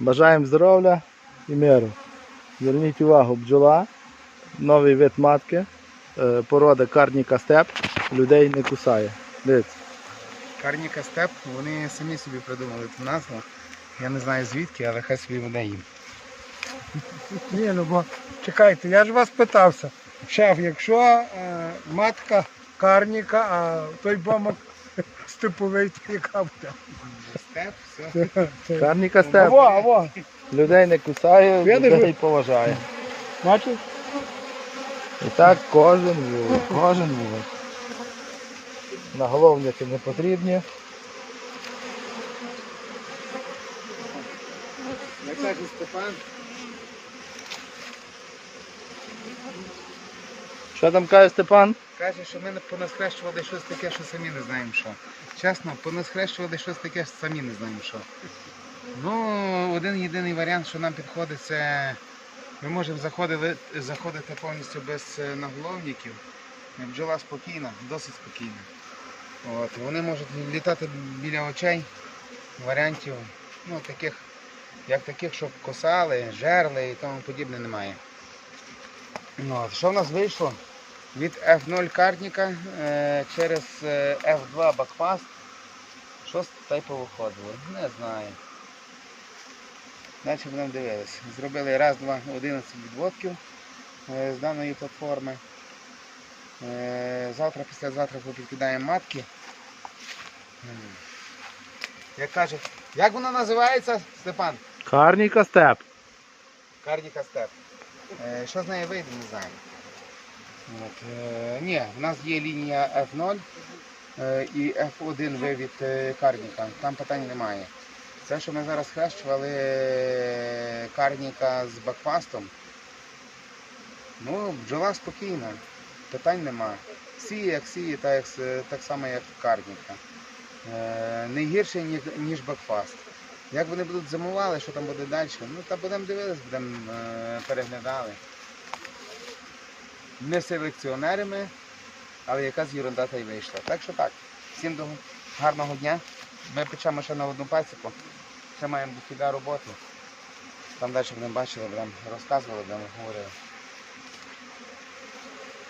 Бажаємо здоров'я і миру. Зверніть увагу, бджола, новий вид матки, е, порода карніка степ, людей не кусає. Дивіться. Карніка степ, вони самі собі придумали цю назву. Я не знаю звідки, але хай собі веде їм. Ні, ну бо чекайте, я ж вас питався. Шеф, якщо е, матка карніка, а той бомок степовий, то яка буде? Степ, все. Карніка степ, Аво, аво, людей не кусає, людей поважає. бачиш? І так кожен вулик, кожен вулик. Наголовники не потрібні. Як каже Степан, Що там каже Степан? Каже, що ми понасхрещували щось таке, що самі не знаємо що. Чесно, понасхрещували щось таке, що самі не знаємо що. Ну, один єдиний варіант, що нам підходить, це ми можемо заходити, заходити повністю без е, наголовників. Бджола спокійна, досить спокійна. От, вони можуть літати біля очей, варіантів, ну, таких, як таких, щоб косали, жерли і тому подібне немає. Ну, от, що в нас вийшло? Від F0 картника е, через е, F2 бакфаст. Що та й повиходило? Не знаю. Далі будемо дивитися. Зробили раз, два, 11 відводків е, з даної платформи. Завтра, післязавтра попідкидаємо матки. Як каже, як вона називається, Степан? Карніка степ. Кардіка степ. Що з неї вийде, не знаю. От, е, ні, в нас є лінія F0 е, і F1 вивід е, карніка. Там питань немає. Це, що ми зараз хрещували карніка з бакфастом. Ну, бджола спокійна, питань нема. Сіє, як сіє, так, так само, як карніка. Не гірше, ніж бакфаст. Як вони будуть зимували, що там буде далі? Ну та будемо дивитися, будемо е, переглядали. Не селекціонерами, але якась ерунда та й вийшла. Так що так. Всім до гарного дня. Ми печемо ще на одну пасіку. Ще маємо до роботи. Там далі будемо бачили, будемо розказували, будемо говорили.